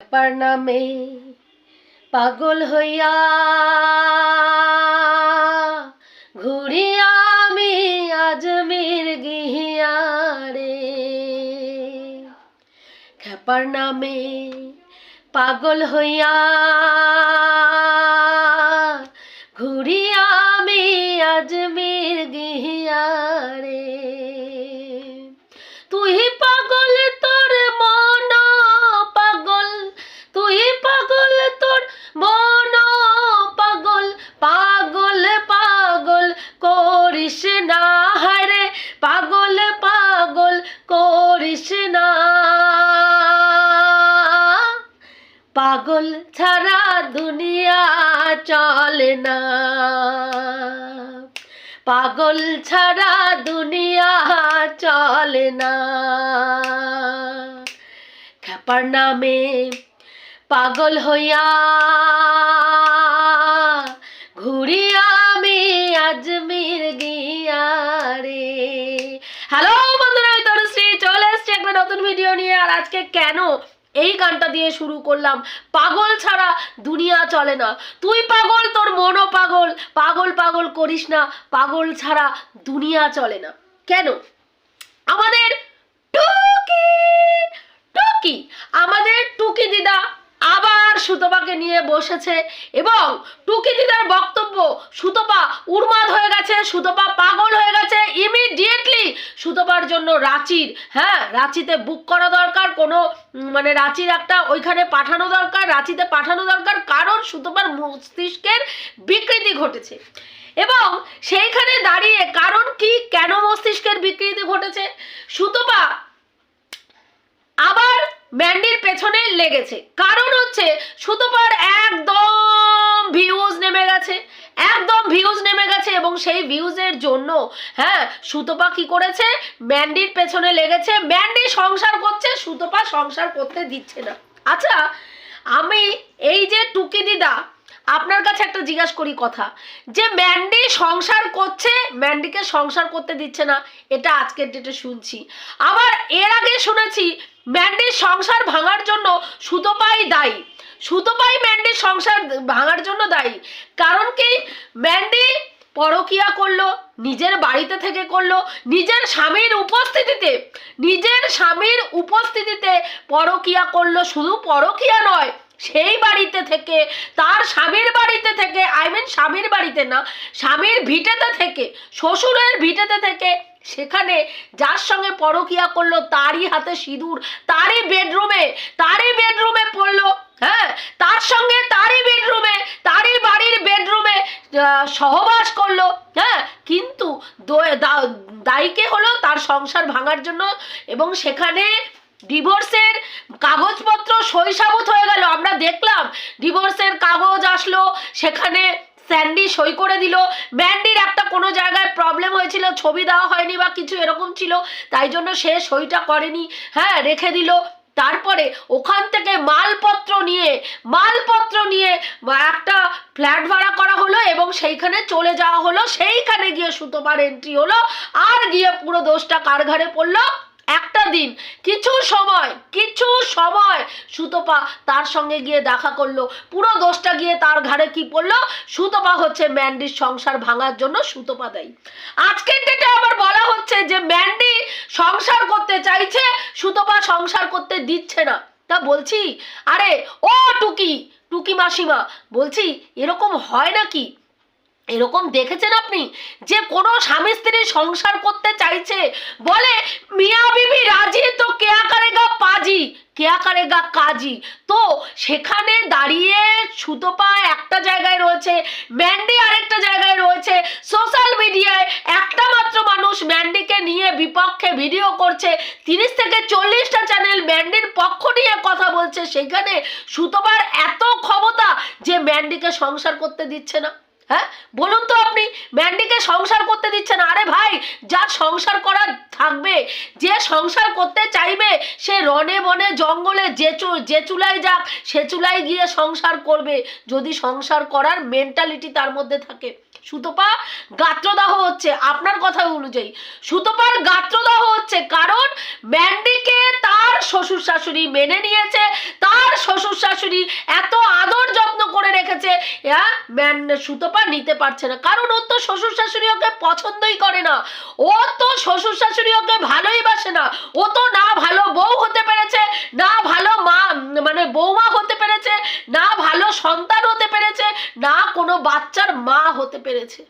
ব্যাপার পাগল হইয়া ঘুরি আমি আজমির গিয়া রে খ্যাপার নামে পাগল হইয়া ঘুরি আমি আজমির গিয়া রে তুই পাগল তোর মন করিস না হারে পাগল পাগল করিস না। পাগল ছাড়া দুনিয়া চলে না। পাগল ছাড়া দুনিয়া চলে না। খ্যাপার নামে পাগল হইয়া ঘুরি আমি আজমির গিয়া রে হ্যালো বন্ধুরা, আমি তনুশ্রী, চলে এসছি একটা নতুন ভিডিও নিয়ে। আর আজকে কেন এই গানটা দিয়ে শুরু করলাম? পাগল ছাড়া দুনিয়া চলে না। তুই পাগল, তোর মনও পাগল। পাগল পাগল করিস না, পাগল ছাড়া দুনিয়া চলে না। কেন? আমাদের টুকি টুকি, আমাদের টুকি দিদা আবার সুতপাকে নিয়ে বসেছে এবং টুকি দিদার বক্তব্য, সুতপা উন্মাদ হয়ে গেছে, সুতপা পাগল হয়ে গেছে ইমিডিয়েটলি সুতপার জন্য রাঁচির হ্যাঁ রাঁচিতে বুক করা দরকার, কোনো মানে রাঁচির একটা ওইখানে পাঠানো দরকার, রাঁচিতে পাঠানো দরকার, কারণ সুতপার মস্তিষ্কের বিকৃতি ঘটেছে। এবং সেইখানে দাঁড়িয়ে কারণ কি, কেন মস্তিষ্কের বিকৃতি ঘটেছে? সুতপা আবার ম্যান্ডির পেছনে লেগেছে। কারণ হচ্ছে, সুতপার একদম ভিউজ নেমে গেছে। একদম ভিউজ নেমে গেছে এবং সেই ভিউজের জন্য হ্যাঁ সুতপা কি করেছে? ম্যান্ডির পেছনে লেগেছে। ম্যান্ডি সংসার করছে, সুতপা সংসার করতে দিচ্ছে না। আচ্ছা আমি এই যে টুকি দিদা আপনার কাছে একটা জিজ্ঞাসা করি কথা। যে ম্যান্ডি সংসার করছে, ম্যান্ডিকে সংসার করতে দিচ্ছে না, এটা আজকের ডেটে শুনছি। আবার এর আগে শুনেছি, ম্যান্ডির সংসার ভাঙার জন্য সুতোপাই দায়ী। সুতোপাই ম্যান্ডির সংসার ভাঙার জন্য দায়ী। কারণ কি? ম্যান্ডি পরকিয়া করল, নিজের বাড়িতে থেকে করল, নিজের স্বামীর উপস্থিতিতে, নিজের স্বামীর উপস্থিতিতে পরকিয়া করল। শুধু পরকিয়া নয় সেই বাড়িতে থেকে, তার স্বামীর বাড়িতে থেকে আই মিন স্বামীর বাড়িতে না, স্বামীর ভিটেতে থেকে, শ্বশুরের ভিটেতে থেকে, সেখানে যার সঙ্গে পরকিয়া করল, তারই হাতে সিঁদুর, তারই বেডরুমে তারই বেডরুমে পড়ল হ্যাঁ? তার সঙ্গে তারই বেডরুমে তারই বাড়ির বেডরুমে সহবাস করল হ্যাঁ? কিন্তু দায়ীকে হলো? তার সংসার ভাঙার জন্য এবং সেখানে ডিভোর্সের কাগজপত্র সই সাবুত হয়ে গেল। আমরা দেখলাম ডিভোর্সের কাগজ আসলো, সেখানে স্যান্ডি সই করে দিল। ম্যান্ডির একটা কোনো জায়গায় প্রবলেম হয়েছিল, ছবি দেওয়া হয়নি বা কিছু এরকম ছিল, তাই জন্য সে সইটা করেনি। হ্যাঁ রেখে দিল। তারপরে ওখান থেকে মালপত্র নিয়ে মালপত্র নিয়ে একটা ফ্ল্যাট ভাড়া করা হলো এবং সেইখানে চলে যাওয়া হলো। সেইখানে গিয়ে সুতোমার এন্ট্রি হলো। আর গিয়ে পুরো দোষটা কার ঘাড়ে পড়ল? একটা দিন, কিছু সময় কিছু সময়। সুতপা তার সঙ্গে গিয়ে দেখা করল। পুরো দোষটা গিয়ে তার ঘাড়ে কি পড়ল? সুতপা হচ্ছে ম্যান্ডির সংসার ভাঙার জন্য সুতপা দেয়। আজকের ডেটে আবার বলা হচ্ছে যে ম্যান্ডি সংসার করতে চাইছে, সুতপা সংসার করতে দিচ্ছে না। তা বলছি, আরে ও টুকি টুকি মাসিমা, বলছি, এরকম হয় নাকি? এরকম দেখেছেন আপনি? যে কোনো স্বামী স্ত্রী সংসার করতে চাইছে, বলে, মিয়া বিবি, রাজি? তো কেয়া করেগা পাজি? কেয়া করেগা কাজি? তো সেখানে দাঁড়িয়ে সুতপা একটা জায়গায় রয়েছে, ম্যান্ডি আরেকটা জায়গায় রয়েছে, সোশ্যাল মিডিয়ায় একটা মাত্র মানুষ ম্যান্ডিকে নিয়ে বিপক্ষে ভিডিও করছে, তিরিশ থেকে চল্লিশটা চ্যানেল ম্যান্ডির পক্ষ নিয়ে কথা বলছে, সেখানে সুতোপার এত ক্ষমতা যে ম্যান্ডিকে সংসার করতে দিচ্ছে না। হ্যাঁ? বলুন তো আপনি ম্যান্ডিকে সংসার করতে দিচ্ছেন। আরে ভাই, যার সংসার করার থাকবে, যে সংসার করতে চাইবে, সে রনে বনে জঙ্গলে যে যে চুলায় যাক, সে চুলায় গিয়ে সংসার করবে। যদি সংসার করার মেন্টালিটি তার মধ্যে থাকে। সুতপা গাত্রদাহ হচ্ছে, আপনার কথা অনুযায়ী। সুতপার গাত্রদাহ হচ্ছে কারণ ম্যান্ডিকে তার শ্বশুর শাশুড়ি মেনে নিয়েছে, তার শ্বশুর শাশুড়ি এত আদর যত্ন করে রেখেছে। হ্যাঁ? সুতপা নিতে পারছে না। কারণ ওর তো শ্বশুর শাশুড়ি ওকে পছন্দই করে না। ও তো শ্বশুর শাশুড়ি ওকে ভালোই বাসে না। ও তো না ভালো বউ হতে পেরেছে, না ভালো মা মানে বৌমা হতে পেরেছে, না ভালো সন্তান হতে পেরেছে, না কোনো বাচ্চার মা হতে পেরেছে।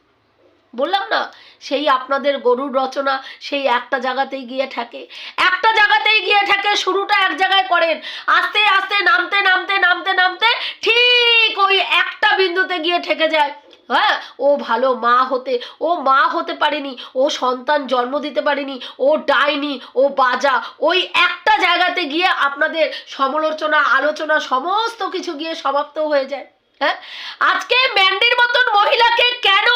বললাম না, সেই আপনাদের গরুর রচনা, সেই একটা জায়গাতেই গিয়ে ঠেকে। একটা জায়গাতেই গিয়ে ঠেকে, শুরুটা এক জায়গায় করেন। আস্তে আস্তে নামতে নামতে নামতে নামতে ঠিক ওই একটা বিন্দুতে গিয়ে ঠেকে যায়। হ্যাঁ ও ভালো মা হতে, ও মা হতে পারেনি, ও সন্তান জন্ম দিতে পারেনি, ও ডাইনি, ও বাজা, ওই একটা জায়গাতে গিয়ে আপনাদের সমালোচনা, আলোচনা, সমস্ত কিছু গিয়ে সমাপ্ত হয়ে যায়। হ্যাঁ? আজকে ম্যান্ডির মতন মহিলাকে কেন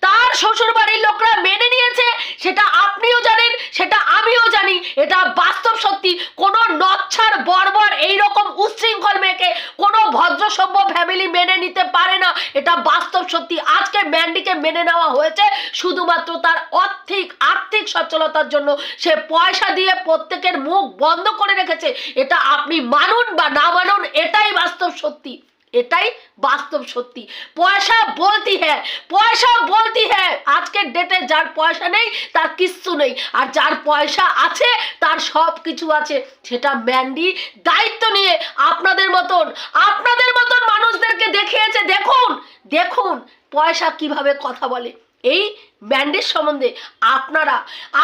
তার শ্বশুর বাড়ির লোকরা মেনে নিয়েছে, সেটা আপনিও জানেন, সেটা আমিও জানি। এটা বাস্তব সত্যি। কোনো নচ্ছার, বর্বর এইরকম উচ্ছৃঙ্খল মেয়েকে কোনো ভদ্রসভ্য ফ্যামিলি মেনে নিতে পারে না। এটা বাস্তব সত্যি। আজকে ম্যান্ডিকে মেনে নেওয়া হয়েছে শুধুমাত্র তার অর্থিক, আর্থিক সচ্ছলতার জন্য। সে পয়সা দিয়ে প্রত্যেকের মুখ বন্ধ করে রেখেছে। এটা আপনি মানুন বা না মানুন, এটাই বাস্তব সত্যি। এটাই বাস্তব সত্যি। পয়সা বলতি হ্যাঁ পয়সা বলতি হ্যাঁ। আজকের ডেটে যার পয়সা নেই, তার কিচ্ছু নেই। আর যার পয়সা আছে, তার সব কিছু আছে। সেটা ম্যান্ডি দায়িত্ব নিয়ে আপনাদের মতন আপনাদের মতন মানুষদেরকে দেখিয়েছে। দেখুন দেখুন পয়সা কীভাবে কথা বলে। এই ব্যান্ডের সম্বন্ধে আপনারা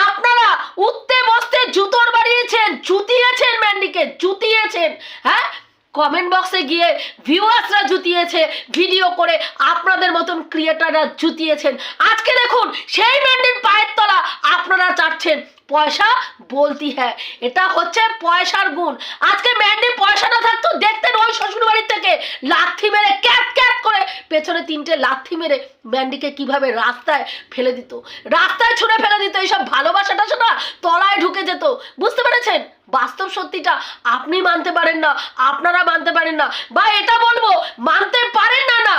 আপনারা উঠতে বসতে জুতোর বাড়িয়েছেন, জুতিয়েছেন ম্যান্ডিকে জুতিয়েছেন হ্যাঁ? কমেন্ট বক্সে গিয়ে ভিউয়ার্সরা জুতিয়েছে ভিডিও করে আপনাদের মতন ক্রিয়েটাররা জুতিয়েছেন আজকে দেখুন, সেই ম্যান্ডির পায়ের তলা আপনারা চাচ্ছেন পয়সা বলতি হ্যাঁ এটা হচ্ছে পয়সার গুণ। আজকে ম্যান্ডির পয়সাটা থাকতো দেখতেন ওই শ্বশুর বাড়ির থেকে লাথি মেরে ক্যাপ ক্যাপ করে পেছনে তিনটে লাথি মেরে ম্যান্ডিকে কীভাবে রাস্তায় ফেলে দিত। রাস্তায় ছুঁড়ে ফেলে দিত, এইসব ভালোবাসাটা শোনা তলায় ঢুকে যেত। বুঝতে পেরেছেন? বাস্তব সত্যিটা আপনি মানতে পারেন না, আপনারা মানতে পারেন না, বা এটা বলব, মানতে পারেন না না,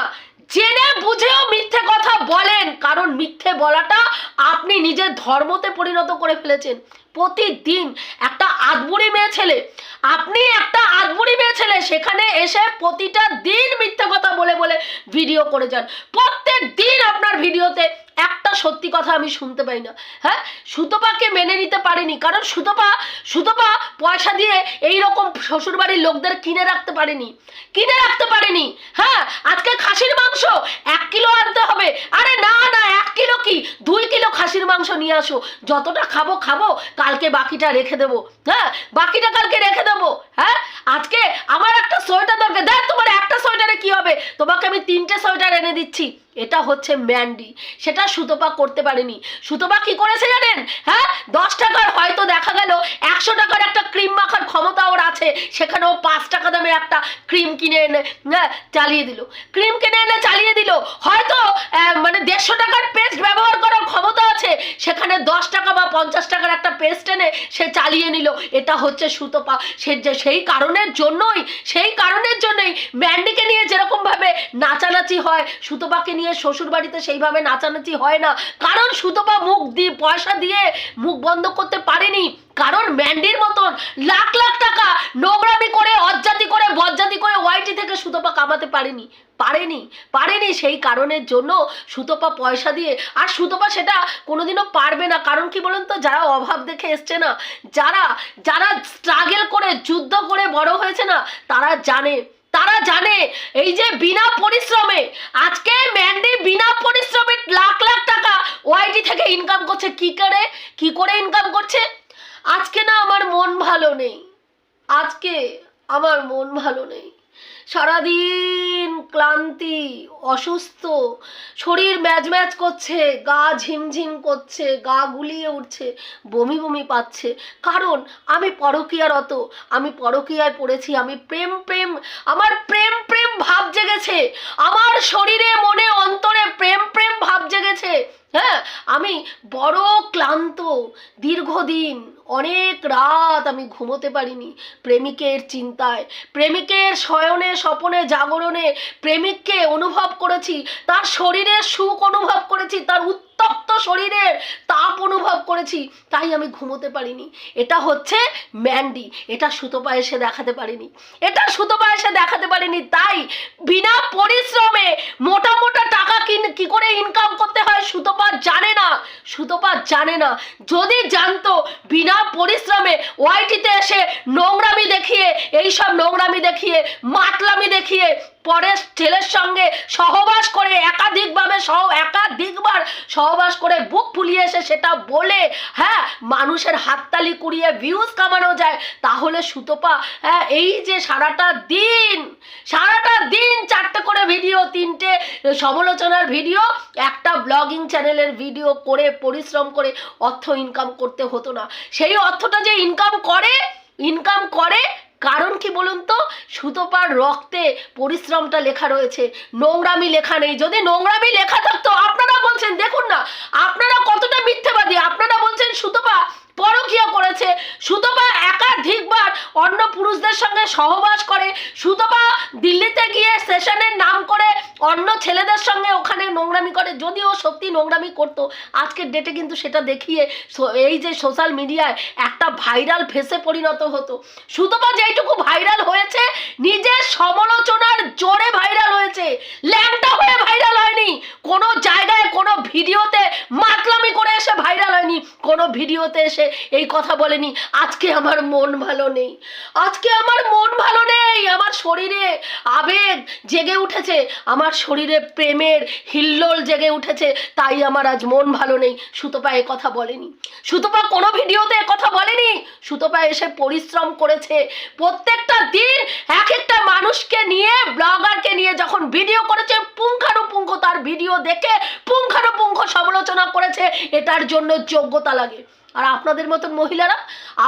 জেনে বুঝেও মিথ্যে কথা বলেন, কারণ মিথ্যে বলাটা আপনি নিজের ধর্মতে পরিণত করে ফেলেছেন। প্রতিদিন একটা আদবুড়ি মেয়ে ছেলে, আপনি একটা আদবুড়ি মেয়ে ছেলে, সেখানে এসে প্রতিটা দিন মিথ্যে কথা বলে বলে ভিডিও করে যান। প্রত্যেক দিন আপনার ভিডিওতে একটা সত্যি কথা আমি শুনতে পাই না। হ্যাঁ? সুতপাকে মেনে নিতে পারেনি, কারণ সুতপা সুতপা পয়সা দিয়ে এই রকম শ্বশুরবাড়ির লোকদের কিনে রাখতে পারেনি। কিনে রাখতে পারেনি হ্যাঁ? আজকে খাসির মাংস এক কিলো আনতে হবে। আরে না না, এক কিলো কি? দুই কিলো খাসির মাংস নিয়ে আসো। যতটা খাব খাব, কালকে বাকিটা রেখে দেবো। হ্যাঁ? বাকিটা কালকে রেখে দেবো। হ্যাঁ? আজকে আমার একটা সোয়েটার দরকার। দেখ তোমার একটা সোয়েটারে কি হবে? তোমাকে আমি তিনটে সোয়েটার এনে দিচ্ছি। এটা হচ্ছে ম্যান্ডি। সেটা সুতপা করতে পারেনি। সুতপা কি করেছে জানেন? হ্যাঁ? দশ টাকার হয়তো দেখা গেল, একশো টাকার একটা ক্রিম মাখার ক্ষমতা ওর আছে। সেখানে ও পাঁচ টাকা দামে একটা ক্রিম কিনে এনে হ্যাঁ চালিয়ে দিল। ক্রিম কিনে এনে চালিয়ে দিল। হয়তো মানে দেড়শো টাকার পেস্ট ব্যবহার করার ক্ষমতা আছে। সেখানে দশ টাকা বা পঞ্চাশ টাকার একটা পেস্ট এনে সে চালিয়ে নিল। এটা হচ্ছে সুতপা। সে যে, সেই কারণের জন্যই, সেই কারণের জন্যই ম্যান্ডিকে নিয়ে যেরকমভাবে নাচানাচি হয়, সুতপাকে শ্বশুর বাড়িতে সেইভাবে নাচানাচি হয় না। কারণ সুতপা মুখ দিয়ে পয়সা দিয়ে মুখ বন্ধ করতে পারেনি। কারণ ম্যান্ডির মতন লাখ লাখ টাকা নোংরামি করে, অজ্জাতি করে, বজ্জাতি করে ওয়াইটি থেকে সুতপা কামাতে পারেনি। পারেনি পারেনি সেই কারণের জন্য সুতপা পয়সা দিয়ে। আর সুতপা সেটা কোনোদিনও পারবে না। কারণ কি বলুন তো, যারা অভাব দেখে এসছে না, যারা যারা স্ট্রাগল করে, যুদ্ধ করে বড় হয়েছে না, তারা জানে তারা জানে, এই যে বিনা পরিশ্রমে, আজকে ম্যান্ডি বিনা পরিশ্রমে লাখ লাখ টাকা ওয়াইটি থেকে ইনকাম করছে। কি করে? কি করে ইনকাম করছে? আজকে না আমার মন ভালো নেই। আজকে আমার মন ভালো নেই। সারাদিন ক্লান্তি, অসুস্থ, শরীর ম্যাজ ম্যাজ করছে, গা ঝিমঝিম করছে, গা গুলিয়ে উঠছে, বমি বমি পাচ্ছে। কারণ আমি পরকীয়ারত, আমি পরকীয়ায় পড়েছি, আমি প্রেম প্রেম, আমার প্রেম প্রেম ভাব জেগেছে, আমার শরীরে মনে অন্তরে প্রেম প্রেম ভাব জেগেছে। হ্যাঁ আমি বড় ক্লান্ত, দীর্ঘদিন, অনেক রাত আমি ঘুমোতে পারিনি, প্রেমিকের চিন্তায়, প্রেমিকের শয়নে, স্বপনে, জাগরণে প্রেমিককে অনুভব করেছি, তার শরীরের সুখ অনুভব করেছি, তার উত্তপ্ত শরীরের তাপ অনুভব করেছি, তাই আমি ঘুমোতে পারিনি। এটা হচ্ছে ম্যান্ডি, এটা সুতোপা এসে দেখাতে পারিনি। এটা সুতোপা এসে দেখাতে পারিনি, তাই বিনা পরিশ্রমে মোটা মোটা টাকা কিন, কি করে ইনকাম করতে হয় সুতোপা জানে না সুতোপা জানে না। যদি জানতো, বিনা পরিশ্রমে ওয়াইটিতে এসে নোংরামি দেখিয়ে, এইসব নোংরামি দেখিয়ে, মাতলামি দেখিয়ে পরে ছেলের সঙ্গে সহবাস করে একাধিকভাবে সহ একাধিকবার সহবাস করে বুক ফুলিয়ে এসে সেটা বলে হ্যাঁ মানুষের হাততালি কুড়িয়ে ভিউজ কামানো যায়, তাহলে সুতপা হ্যাঁ এই যে সারাটা দিন সারাটা দিন চারটে করে ভিডিও তিনটে সমালোচনার ভিডিও একটা ব্লগিং চ্যানেলের ভিডিও করে পরিশ্রম করে অর্থ ইনকাম করতে হতো না। সেই অর্থটা যে ইনকাম করে ইনকাম করে কারণ কি বলুন তো? সুতোপার রক্তে পরিশ্রমটা লেখা রয়েছে। নোংরামি লেখা নেই। যদি নোংরামি লেখা থাকতো, আপনারা বলছেন, দেখুন না, আপনারা কতটা মিথ্যাবাদী। আপনারা বলছেন, সুতোপা পরকিয়া করেছে। সুতপা একাধিকবার অন্য পুরুষদের সঙ্গে সহবাস করে। সুতপা দিল্লিতে গিয়ে সেশনের নাম করে অন্য ছেলেদের সঙ্গে ওখানে নোংরামি করে। যদিও সত্যি নোংরামি করতো। আজকের ডেটে কিন্তু সেটা দেখিয়ে এই যে সোশ্যাল মিডিয়ায় একটা ভাইরাল ফেসে পরিণত হতো। সুতপা যেইটুকু ভাইরাল হয়েছে, নিজের সমালোচনার জোরে ভাইরাল হয়েছে। ল্যাংটা হয়ে ভাইরাল হয়নি। কোনো জায়গায়, কোনো ভিডিওতে মাতলামি করে এসে ভাইরাল হয়নি। কোনো ভিডিওতে এসে এই কথা বলেনি, আজকে আমার মন ভালো নেই। আজকে আমার মন ভালো নেই, আমার শরীরে আবেগ জেগে উঠেছে, আমার শরীরে প্রেমের হিল্লোল জেগে উঠেছে, তাই আমার আজ মন ভালো নেই। সুতপা এ কথা বলেনি। সুতপা কোনো ভিডিওতে কথা বলেনি। সুতপা এসে পরিশ্রম করেছে। প্রত্যেকটা দিন এক একটা মানুষকে নিয়ে, ব্লগারকে নিয়ে যখন ভিডিও করেছে, পুঙ্খানুপুঙ্খ তার ভিডিও দেখে পুঙ্খানুপুঙ্খ সমালোচনা করেছে এটার জন্য যোগ্যতা লাগে। আর আপনাদের মতন মহিলারা,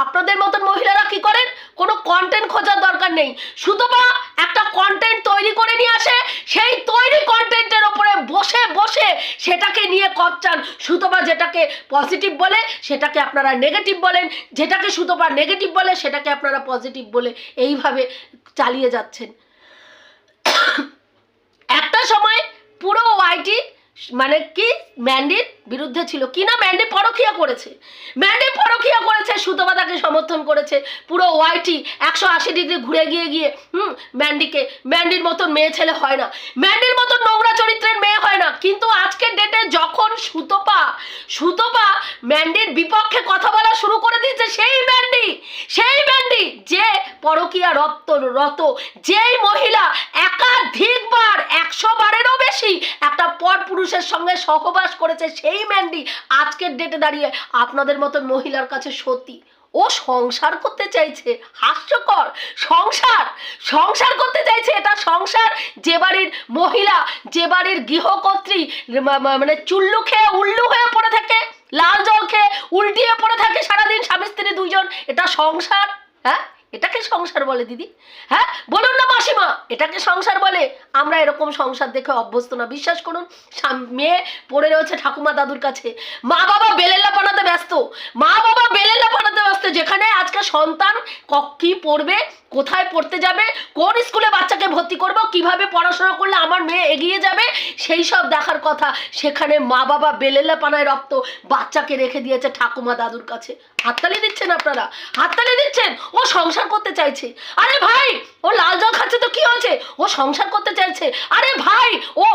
আপনাদের মতন মহিলারা কি করেন? কোনো কন্টেন্ট খোঁজার দরকার নেই। সুতপা একটা কন্টেন্ট তৈরি করে নিয়ে আসে, সেই তৈরি কন্টেন্টের ওপরে বসে বসে সেটাকে নিয়ে কচ্চান সুতপা যেটাকে পজিটিভ বলে, সেটাকে আপনারা নেগেটিভ বলেন। যেটাকে সুতপা নেগেটিভ বলে, সেটাকে আপনারা পজিটিভ বলে এইভাবে চালিয়ে যাচ্ছেন। একটা সময় পুরো ওয়াইটি মানে কি? ম্যান্ডির বিরুদ্ধে ছিল। কি না ম্যান্ডি পরকিয়া করেছে? ম্যান্ডি পরকিয়া করেছে সুতপা তাকে সমর্থন করেছে, পুরো ওয়াইটি একশো আশি ডিগ্রি ঘুরে গিয়ে গিয়ে, হুম, ম্যান্ডিকে, ম্যান্ডির মতন মেয়ে ছেলে হয় না। ম্যান্ডির মতন নোংরা চরিত্রের মেয়ে হয় না। কিন্তু আজকের ডেটে যখন সুতপা সুতপা ম্যান্ডির বিপক্ষে কথা বলা শুরু করে দিয়েছে, সেই ম্যান্ডি সেই ম্যান্ডি, যে পরকিয়া রক্ত রত, যেই মহিলা একাধিকবার, একশো বারেরও বেশি পর পুরুষের সঙ্গে সহবাস করেছে সেই ম্যান্ডি আজকের ডেটে দাঁড়িয়ে। আপনাদের মতন মহিলার কাছে সতী ও সংসার করতে চাইছে। হাস্যকর। সংসার! সংসার করতে চাইছে এটা সংসার। যে বাড়ির মহিলা, যে বাড়ির গৃহকর্ত্রী মানে চুল্লু খেয়ে উল্লু হয়ে পড়ে থাকে, লাল জল খেয়ে উল্টিয়ে পড়ে থাকে সারাদিন স্বামী স্ত্রী দুইজন, এটা সংসার? হ্যাঁ? এটাকে সংসার বলে, দিদি। হ্যাঁ বলুন না মাসিমা, এটাকে সংসার বলে। আমরা এরকম সংসার দেখে অভ্যস্ত না। বিশ্বাস করুন মেয়ে পড়ে রয়েছে ঠাকুমা দাদুর কাছে। মা বাবা বেলেল্লা বানাতে ব্যস্ত। মা বাবা বেলেল্লা বানাতে ব্যস্ত। যেখানে আজকে সন্তান কি পড়বে, কোথায় পড়তে যাবে, কোন স্কুলে বাচ্চাকে ভর্তি করব, কীভাবে পড়াশোনা করলে আমার মেয়ে এগিয়ে যাবে, সেই সব দেখার কথা। সেখানে মা বাবা বেলেল্লা পানায় রক্ত বাচ্চাকে রেখে দিয়েছে ঠাকুমা দাদুর কাছে। হাততালি দিচ্ছেন আপনারা? হাততালি দিচ্ছেন? ও সংসার করতে চাইছে। আরে ভাই, ও লাল জল খাচ্ছে তো কি হয়েছে? ও সংসার করতে চাইছে। আরে ভাই, ও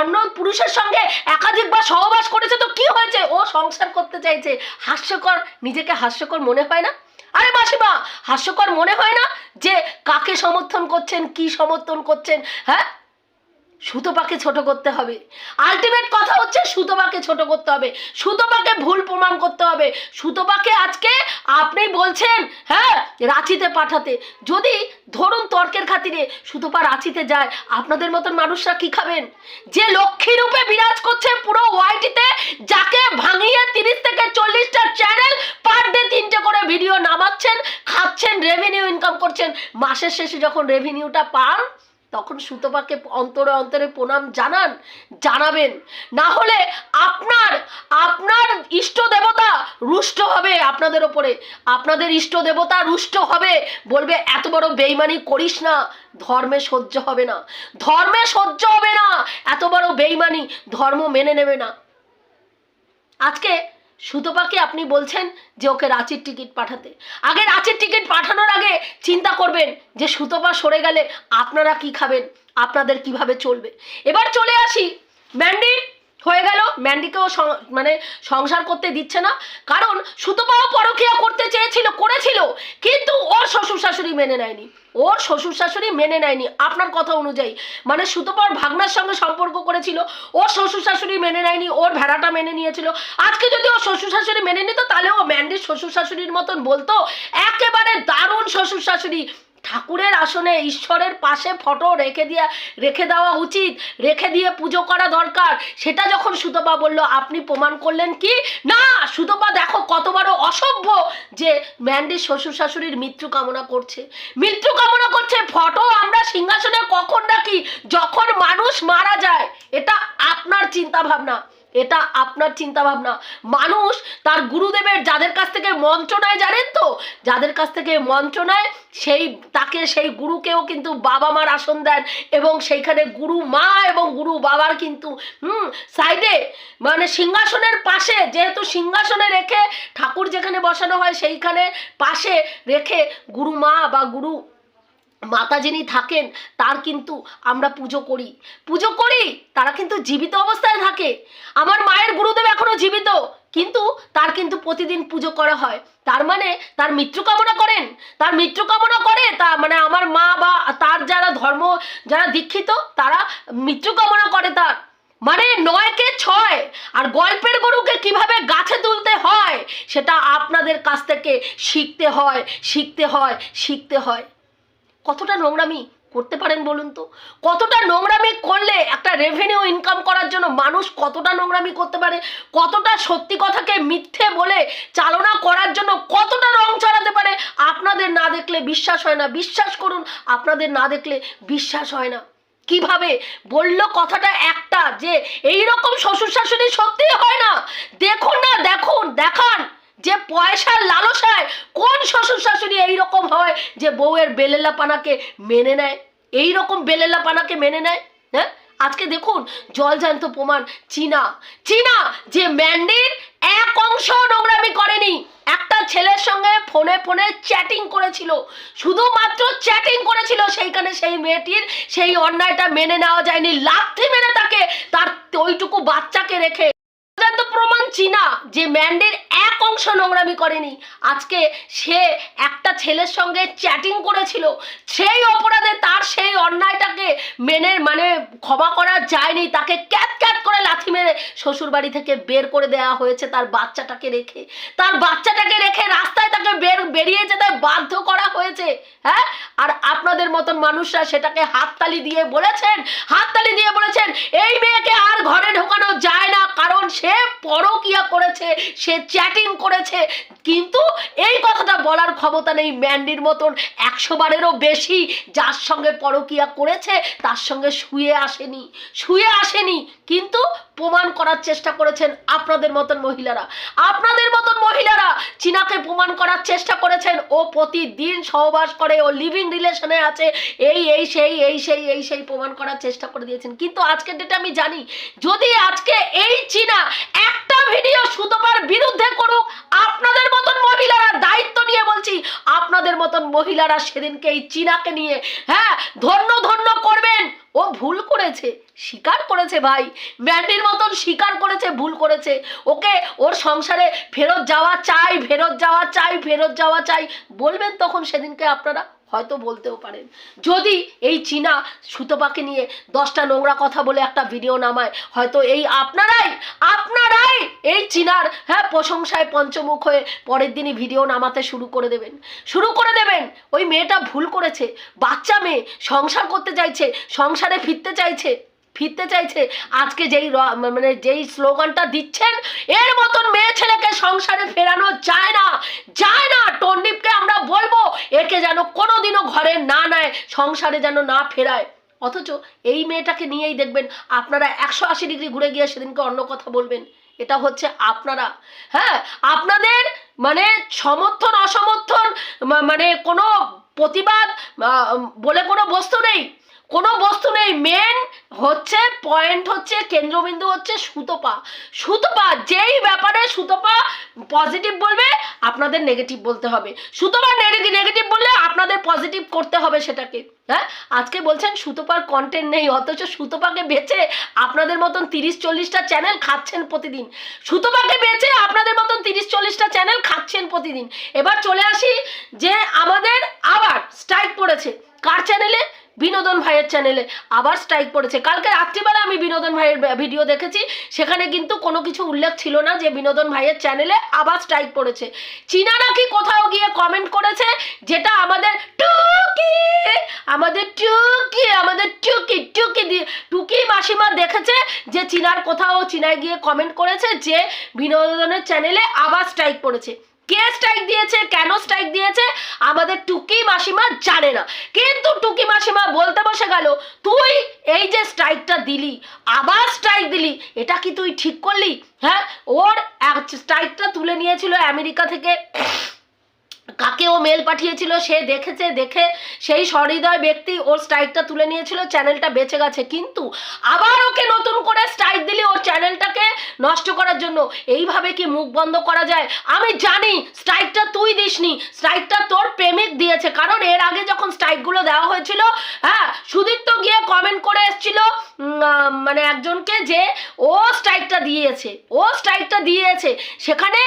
অন্য পুরুষের সঙ্গে একাধিকবার সহবাস করেছে তো কি হয়েছে? ও সংসার করতে চাইছে। হাস্যকর, নিজেকে হাস্যকর মনে হয় না? আরে মাসিমা, হাস্যকর মনে হয় না যে কাকে সমর্থন করছেন, কি সমর্থন করছেন হ্যাঁ? সুতোপাকে ছোট করতে হবে। আলটিমেট কথা হচ্ছে সুতোপাকে ছোট করতে হবে। সুতোপাকে ভুল প্রমাণ করতে হবে। সুতোপাকে আজকে আপনি বলছেন হ্যাঁ রাঁচিতে পাঠাতে। যদি ধরুন তর্কের খাতিরে সুতোপা রাঁচিতে যায়, আপনাদের মতন মানুষরা কি খাবেন? যে লক্ষ্মী রূপে বিরাজ করছে পুরো ওয়াইটিতে, যাকে ভাঙিয়ে তিরিশ থেকে চল্লিশটা চ্যানেল পার ডে তিনটে করে ভিডিও নামাচ্ছেন, খাচ্ছেন রেভিনিউ ইনকাম করছেন। মাসের শেষে যখন রেভিনিউটা পান তখন সুতপাকে অন্তরে অন্তরে প্রণাম জানান, জানাবেন। না হলে আপনার আপনার ইষ্ট দেবতা রুষ্ট হবে আপনাদের ওপরে। আপনাদের ইষ্ট দেবতা রুষ্ট হবে। বলবে, এত বড় বেইমানি করিস না, ধর্মে সহ্য হবে না। ধর্মে সহ্য হবে না, এত বড় বেইমানি, ধর্ম মেনে নেবে না। আজকে সুতপাকে আপনি বলছেন যে ওকে রাঁচির টিকিট পাঠাতে। আগে রাঁচির টিকিট পাঠানোর আগে চিন্তা করবেন যে সুতপা সরে গেলে আপনারা কি খাবেন, আপনাদের কীভাবে চলবে। এবার চলে আসি ম্যান্ডি হয়ে গেল। ম্যান্ডিকেও মানে সংসার করতে দিচ্ছে না। কারণ সুতপাও পরকিয়া করতে চেয়েছিল, করেছিল, কিন্তু ওর শাশুড়ি মেনে নেয়নি। ওর শ্বশুর শাশুড়ি মেনে নেয়নি, আপনার কথা অনুযায়ী। মানে সুতপর ভাগনার সঙ্গে সম্পর্ক করেছিল, ওর শ্বশুর শাশুড়ি মেনে নেয়নি, ওর ভেড়াটা মেনে নিয়েছিল। আজকে যদি ওর শ্বশুর শাশুড়ি মেনে নিত, তাহলে ও ম্যান্ডির শ্বশুর শাশুড়ির মতন বলতো। একেবারে দারুণ শ্বশুর শাশুড়ি। ঠাকুরের আসনে ঈশ্বরের পাশে ফটো রেখে দিয়ে, রেখে দেওয়া উচিত, রেখে দিয়ে পুজো করা দরকার। সেটা যখন সুতপা বলল, আপনি প্রমাণ করলেন কি? না, সুতপা দেখো কতবারও অসভ্য যে ম্যান্ডির শ্বশুর শাশুড়ির মৃত্যু কামনা করছে। মৃত্যু কামনা করছে, ফটো আমরা সিংহাসনে কখন রাখি? যখন মানুষ মারা যায়, এটা আপনার চিন্তা ভাবনা এটা আপনার চিন্তা ভাবনা মানুষ তার গুরুদেবের যাদের কাছ থেকে মন্ত্র নেয় জানেন তো, যাদের কাছ থেকে মন্ত্র নেয় সেই, তাকে সেই গুরুকেও কিন্তু বাবা মার আসন দেন এবং সেইখানে গুরু মা এবং গুরু বাবার কিন্তু, হুম, সাইডে মানে সিংহাসনের পাশে যেহেতু সিংহাসনে রেখে ঠাকুর যেখানে বসানো হয় সেইখানে পাশে রেখে গুরু মা বা গুরু মাতা যিনি থাকেন, তার কিন্তু আমরা পুজো করি। পুজো করি, তারা কিন্তু জীবিত অবস্থায় থাকে। আমার মায়ের গুরুদেব এখনও জীবিত, কিন্তু তার কিন্তু প্রতিদিন পুজো করা হয়। তার মানে তার মৃত্যু কামনা করেন। তার মৃত্যু কামনা করে তা মানে আমার মা বা তার যারা ধর্ম, যারা দীক্ষিত, তারা মৃত্যু কামনা করে তার। মানে নয়কে ছয়, আর গল্পের গরুকে কীভাবে গাছে তুলতে হয়, সেটা আপনাদের কাছ থেকে শিখতে হয় শিখতে হয় শিখতে হয়। কতটা নোংরামি করতে পারেন বলুন তো? কতটা নোংরামি করলে একটা রেভিনিউ ইনকাম করার জন্য মানুষ কতটা নোংরামি করতে পারে? কতটা সত্যি কথাকে মিথ্যে বলে চালনা করার জন্য কতটা রং চড়াতে পারে? আপনাদের না দেখলে বিশ্বাস হয় না। বিশ্বাস করুন, আপনাদের না দেখলে বিশ্বাস হয় না। কীভাবে? বলল কথাটা একটা যে এই রকম শ্বশুর শাশুড়ি সত্যিই হয় না। দেখুন না, দেখুন, দেখান। যে পয়সার লালসায় কোন শ্বশুর শাশুড়ি এইরকম হয় যে বউয়ের বেলেলা পানাকে মেনে নেয়? এই রকম বেলেলা পানাকে মেনে নেয়? হ্যাঁ? আজকে দেখুন জলজান্ত প্রমাণ, চীনা চীনা যে ম্যান্ডির এক অংশ নোংরামি করেনি, একটা ছেলের সঙ্গে ফোনে ফোনে চ্যাটিং করেছিল, শুধুমাত্র চ্যাটিং করেছিল, সেইখানে সেই মেয়েটির সেই অন্যায়টা মেনে নেওয়া যায়নি, লাথি মেরে তাকে তার ওইটুকু বাচ্চাকে রেখে। তো প্রমাণ চীনা যে ম্যান্ডের এক অংশ নোংরামি করেনি। আজকে সে একটা ছেলের সঙ্গে চ্যাটিং করেছিল। সেই অপরাধে তার সেই অন্যায়টাকে মেনে মানে ক্ষমা করা যায়নি। তাকে ক্যাট ক্যাট করে লাথি মেরে শ্বশুর বাড়ি থেকে বের করে দেওয়া হয়েছে তার বাচ্চাটাকে রেখে। তার বাচ্চাটাকে রেখে রাস্তায় তাকে বের, বেরিয়ে যেতে বাধ্য করা হয়েছে। হ্যাঁ? আর আপনাদের মতন মানুষরা সেটাকে হাততালি দিয়ে বলেছেন, হাততালি দিয়ে বলেছেন, এই মেয়েকে আর ঘরে ঢোকানো যায় না, কারণ সে পরকিয়া করেছে, সে চ্যাটিং করেছে। কিন্তু এই কথাটা বলার ক্ষমতা নেই ম্যান্ডির মতন একশো বারেরও বেশি যার সঙ্গে পরকিয়া করেছে, তার সঙ্গে শুয়ে আসেনি। শুয়ে আসেনি, কিন্তু প্রমাণ করার চেষ্টা করেছেন আপনাদের মতন মহিলারা। আপনাদের মতন মহিলারা চীনাকে প্রমাণ করার চেষ্টা করেছেন। ও প্রতিদিন সহবাস করে, ও লিভিং রিলেশনে আছে। এই এই, সেই এই সেই এই, সেই প্রমাণ করার চেষ্টা করে দিয়েছেন। কিন্তু আজকের ডেটে আমি জানি, যদি আজকে এই চীনা একটা ভিডিও সুতপার বিরুদ্ধে করুক, আপনাদের মতন মহিলারা দায়িত্ব নিয়ে বলছি, আপনাদের মতন মহিলারা সেদিনকে এই চীনাকে নিয়ে হ্যাঁ ধন্য ধন্য করবেন। ও ভুল করেছে, স্বীকার করেছে ভাই। ম্যান্ডির মতন স্বীকার করেছে, ভুল করেছে। ওকে, ওর সংসারে ফেরত যাওয়া চাই, ফেরত যাওয়া চাই, ফেরত যাওয়া চাই। বলবেন তখন সেদিনকে আপনারা? হয়তো বলতেও পারেন। যদি এই চীনা সুতোপাকে নিয়ে দশটা নোংরা কথা বলে একটা ভিডিও নামায়, হয়তো এই আপনারাই আপনারাই এই চীনার হ্যাঁ প্রশংসায় পঞ্চমুখ হয়ে পরের দিনই ভিডিও নামাতে শুরু করে দেবেন। শুরু করে দেবেন। ওই মেয়েটা ভুল করেছে। বাচ্চা মেয়ে সংসার করতে চাইছে, সংসারে ফিরতে চাইছে। ফিরতে চাইছে, আজকে যেই মানে যেই স্লোগানটা দিচ্ছেন, এর মতন মেয়ে ছেলেকে সংসারে ফেরানো যায় না যায় না। টন্ডিপকে আমরা বলব, একে যেন কোনোদিনও ঘরে না নেয়, সংসারে যেন না ফেরায়। অথচ এই মেয়েটাকে নিয়েই দেখবেন, আপনারা একশো আশি ডিগ্রি ঘুরে গিয়ে সেদিনকে অন্য কথা বলবেন। এটা হচ্ছে আপনারা। হ্যাঁ আপনাদের মানে সমর্থন, অসমর্থন মানে কোনো প্রতিবাদ বলে কোনো বস্তু নেই। কোনো বস্তু নেই। মেন হচ্ছে পয়েন্ট হচ্ছে, কেন্দ্রবিন্দু হচ্ছে সুতপা। সুতপা যেই ব্যাপারে সুতপা পজিটিভ বলবে, আপনাদের নেগেটিভ বলতে হবে। সুতপা নেগেটিভ বললে আপনাদের পজিটিভ করতে হবে সেটাকে। হ্যাঁ? আজকে বলছেন সুতপার কন্টেন্ট নেই, অথচ সুতপাকে বেচে আপনাদের মতন তিরিশ চল্লিশটা চ্যানেল খাচ্ছেন প্রতিদিন। সুতপাকে বেচে আপনাদের মতন তিরিশ চল্লিশটা চ্যানেল খাচ্ছেন প্রতিদিন। এবার চলে আসি যে আমাদের আবার স্ট্রাইক পড়েছে। কার চ্যানেলে বিনোদন ভাইয়ের চ্যানেলে আবার স্ট্রাইক পড়েছে। কালকে রাত্রিবেলা আমি বিনোদন ভাইয়ের ভিডিও দেখেছি। সেখানে কিন্তু কোনো কিছু উল্লেখ ছিল না যে বিনোদন ভাইয়ের চ্যানেলে আবার স্ট্রাইক পড়েছে। চীনা নাকি কোথাও গিয়ে কমেন্ট করেছে যেটা আমাদের টুকি আমাদের টুকি আমাদের টুকি টুকি দিয়ে টুকি মাসিমা দেখেছে যে চীনার কোথাও, চীনায় গিয়ে কমেন্ট করেছে যে বিনোদনের চ্যানেলে আবার স্ট্রাইক পড়েছে। কে স্ট্রাইক দিয়েছে? কেন স্ট্রাইক দিয়েছে? আমাদের টুকি মাসিমা জানে না। কিন্তু টুকি মাসিমা বলতে বসে গেল, তুই এই যে স্ট্রাইকটা দিলি, আবার স্ট্রাইক দিলি, এটা কি তুই ঠিক করলি? হ্যাঁ ওর স্ট্রাইকটা তুলে নিয়েছিল আমেরিকা থেকে। কাকে ও মেল পাঠিয়েছিল, সে দেখেছে, দেখে সেই সহৃদয় ব্যক্তি ওর স্ট্রাইকটা তুলে নিয়েছিল চ্যানেলটা বেঁচে গেছে। কিন্তু আবার ওকে নতুন করে স্ট্রাইক দিলি ওর চ্যানেলটাকে নষ্ট করার জন্য। এইভাবে কি মুখ বন্ধ করা যায়? আমি জানি স্ট্রাইকটা তুই দিসনি। স্ট্রাইকটা তোর প্রেমিক দিয়েছে। কারণ এর আগে যখন স্ট্রাইকগুলো দেওয়া হয়েছিল হ্যাঁ সুদীপ্ত গিয়ে কমেন্ট করে এসেছিল মানে একজনকে যে ও স্ট্রাইকটা দিয়েছে। ও স্ট্রাইকটা দিয়েছে। সেখানে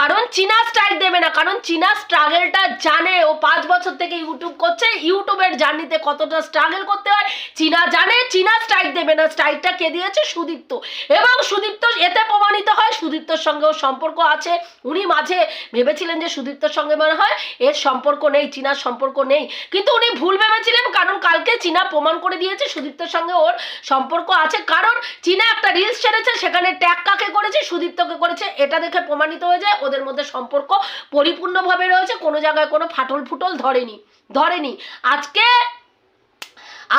কারণ চীনা স্ট্রাইক দেবে না। কারণ চীনা স্ট্রাগলটা জানে। ও পাঁচ বছর থেকে ইউটিউব করছে। ইউটিউবের জার্নিতে কতটা স্ট্রাগল করতে হয়, চীনা জানে। চীনা স্ট্রাইক দেবে না। স্ট্রাইকটা কে দিয়েছে? সুদীপ্ত। এবং সুদীপ্ত এতে প্রমাণিত হয়, সুদীপ্তর সঙ্গেও সম্পর্ক আছে। উনি মাঝে ভেবেছিলেন যে সুদীপ্তর সঙ্গে মনে হয় এর সম্পর্ক নেই, চীনার সম্পর্ক নেই। কিন্তু উনি ভুল ভেবেছিলেন, কারণ কালকে চীনা প্রমাণ করে দিয়েছে, সুদীপ্তর সঙ্গে ওর সম্পর্ক আছে। কারণ চীনা একটা রিলস ছেড়েছে, সেখানে ট্যাগ কাকে করেছে? সুদীপ্তকে করেছে। এটা দেখে প্রমাণিত হয়ে যায়, ওদের মধ্যে সম্পর্ক পরিপূর্ণভাবে রয়েছে। কোনো জায়গায় কোনো ফাটল ফুটল ধরেনি ধরেনি। আজকে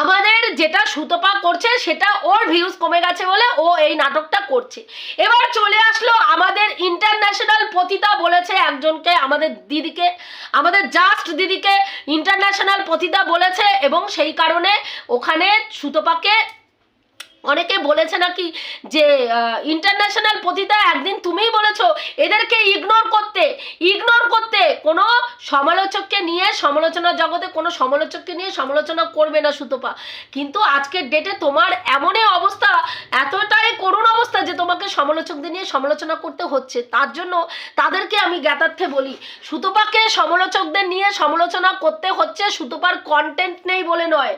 আমাদের যেটা সুতপা করছে, সেটা ওর ভিউজ কমে গেছে বলে ও এই নাটকটা করছে। এবার চলে আসলো আমাদের ইন্টারন্যাশনাল পতিতা বলেছে একজনকে, আমাদের দিদিকে, আমাদের জাস্ট দিদিকে ইন্টারন্যাশনাল পতিতা বলেছে এবং সেই কারণে ওখানে সুতপাকে অনেকে বলেছে নাকি যে ইন্টারন্যাশনাল পতিতা একদিন তুমিই বলেছ, এদেরকে ইগনোর করতে ইগনোর করতে। কোনো সমালোচককে নিয়ে, সমালোচনা জগতে কোনো সমালোচককে নিয়ে সমালোচনা করবে না সুতপা। কিন্তু আজকের ডেটে তোমার এমনই অবস্থা, এতটাই করুণ অবস্থা যে তোমাকে সমালোচকদের নিয়ে সমালোচনা করতে হচ্ছে। তার জন্য তাদেরকে আমি জ্ঞাতার্থে বলি, সুতপাকে সমালোচকদের নিয়ে সমালোচনা করতে হচ্ছে, সুতপার কন্টেন্ট নেই বলে নয়।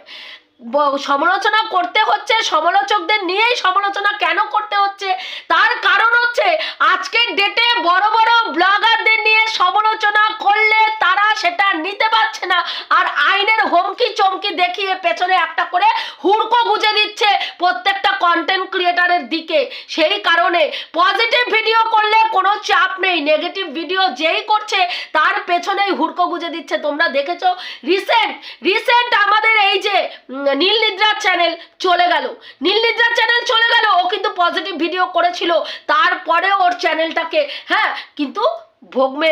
সমালোচনা করতে হচ্ছে, সমালোচকদের নিয়েই সমালোচনা কেন করতে হচ্ছে? তার কারণ হচ্ছে, আজকের ডেটে বড় বড় ব্লগারদের নিয়ে সমালোচনা করলে তারা সেটা নিতে পারছে না। আর আইনের হুমকি চমকি দেখিয়ে পেছনে একটা করে হুড়কো গুজে দিচ্ছে প্রত্যেকটা কন্টেন্ট ক্রিয়েটারের দিকে। সেই কারণে পজিটিভ ভিডিও করলে কোনো চাপ নেই নেগেটিভ ভিডিও যেই করছে, তার পেছনেই হুড়কো গুজে দিচ্ছে। তোমরা দেখেছ? রিসেন্ট রিসেন্ট আমাদের এই যে নীল নিদ্রার চ্যানেল চলে গেল। নীল নিদ্রার চ্যানেল চলে গেল, ও কিন্তু পজিটিভ ভিডিও করেছিল। তারপরে ওর চ্যানেলটাকে হ্যাঁ কিন্তু ভোগমে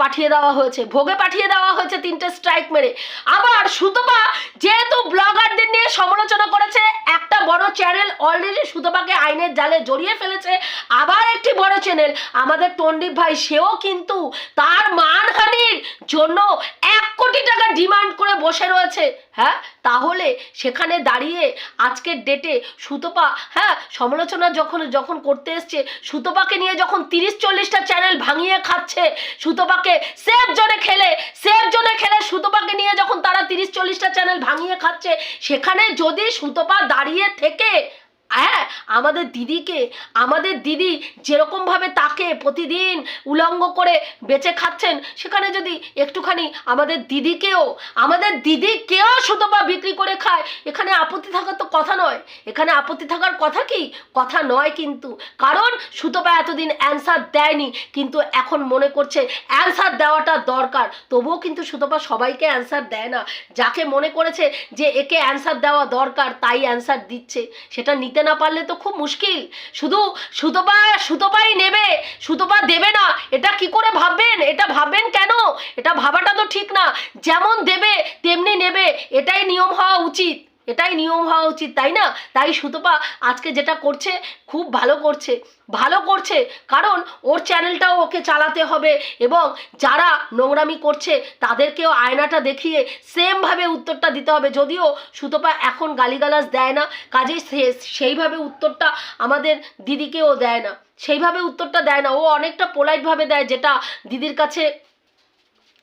পাঠিয়ে দেওয়া হয়েছে। ভোগে পাঠিয়ে দেওয়া হয়েছে তিনটে স্ট্রাইক মেরে। আবার সুতপা যেহেতু ব্লগারদের নিয়ে সমালোচনা করেছে, একটা বড় চ্যানেল অলরেডি সুতপাকে আইনের জালে জড়িয়ে ফেলেছে, আবার একটি বড় চ্যানেল আমাদের টন্ডিপ ভাই, সেও কিন্তু তার মানহানির জন্য এক কোটি টাকা ডিমান্ড করে বসে রয়েছে। হ্যাঁ? তাহলে সেখানে দাঁড়িয়ে আজকের ডেটে সুতপা হ্যাঁ? সমালোচনা যখন যখন করতে এসছে, সুতপাকে নিয়ে যখন তিরিশ চল্লিশটা চ্যানেল ভাঙিয়ে খাচ্ছে, সুতপাকে সেফ জোনে খেলে সেফ জোনে খেলে সুতপাকে নিয়ে যখন তারা তিরিশ চল্লিশটা চ্যানেল ভাঙিয়ে খাচ্ছে, সেখানে যদি সুতপা দাঁড়িয়ে থেকে হ্যাঁ আমাদের দিদিকে, আমাদের দিদি যেরকমভাবে তাকে প্রতিদিন উলঙ্গ করে বেঁচে খাচ্ছেন, সেখানে যদি একটুখানি আমাদের দিদিকেও আমাদের দিদিকেও সুতপা বিক্রি করে খায়, এখানে আপত্তি থাকার তো কথা নয়। এখানে আপত্তি থাকার কথা কি? কথা নয় কিন্তু। কারণ সুতপা এতদিন অ্যান্সার দেয়নি, কিন্তু এখন মনে করছে অ্যান্সার দেওয়াটা দরকার। তবুও কিন্তু সুতপা সবাইকে অ্যান্সার দেয় না। যাকে মনে করেছে যে একে অ্যান্সার দেওয়া দরকার, তাই অ্যান্সার দিচ্ছে। সেটা নিতে না পারলে তো খুব মুশকিল। শুধু, সুতোপা, সুতোপাই নেবে, সুতোপা দেবে না। এটা কি করে ভাববেন? এটা ভাববেন কেন? এটা ভাবাটা তো ঠিক না। যেমন দেবে, তেমনি নেবে। এটাই নিয়ম হওয়া উচিত। এটাই নিয়ম হওয়া উচিত, তাই না? তাই সুতপা আজকে যেটা করছে, খুব ভালো করছে। ভালো করছে কারণ ওর চ্যানেলটাও ওকে চালাতে হবে এবং যারা নোংরামি করছে, তাদেরকেও আয়নাটা দেখিয়ে সেমভাবে উত্তরটা দিতে হবে। যদিও সুতপা এখন গালিগালাজ দেয় না, কাজেই সেইভাবে উত্তরটা আমাদের দিদিকেও দেয় না। সেইভাবে উত্তরটা দেয় না। ও অনেকটা পোলাইটভাবে দেয় যেটা দিদির কাছে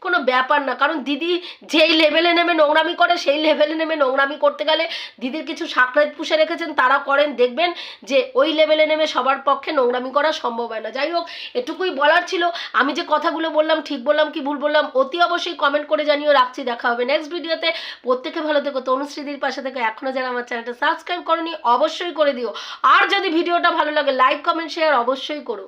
কোনো ব্যাপার না। কারণ দিদি যেই লেভেলে নেমে নোংরামি করে, সেই লেভেলে নেমে নোংরামি করতে গেলে দিদির কিছু সাকরাত পুষে রেখেছেন, তারা করেন, দেখবেন যে ওই লেভেলে নেমে সবার পক্ষে নোংরামি করা সম্ভব হয় না। যাই হোক, এটুকুই বলার ছিল। আমি যে কথাগুলো বললাম, ঠিক বললাম কি ভুল বললাম, অতি অবশ্যই কমেন্ট করে জানিয়ে রাখছি, দেখা হবে নেক্সট ভিডিওতে প্রত্যেকে ভালো থেকো। তনুশ্রীদির পাশে থেকে এখনও যারা আমার চ্যানেলটা সাবস্ক্রাইব করনি, অবশ্যই করে দিও। আর যদি ভিডিওটা ভালো লাগে লাইক কমেন্ট শেয়ার অবশ্যই করো।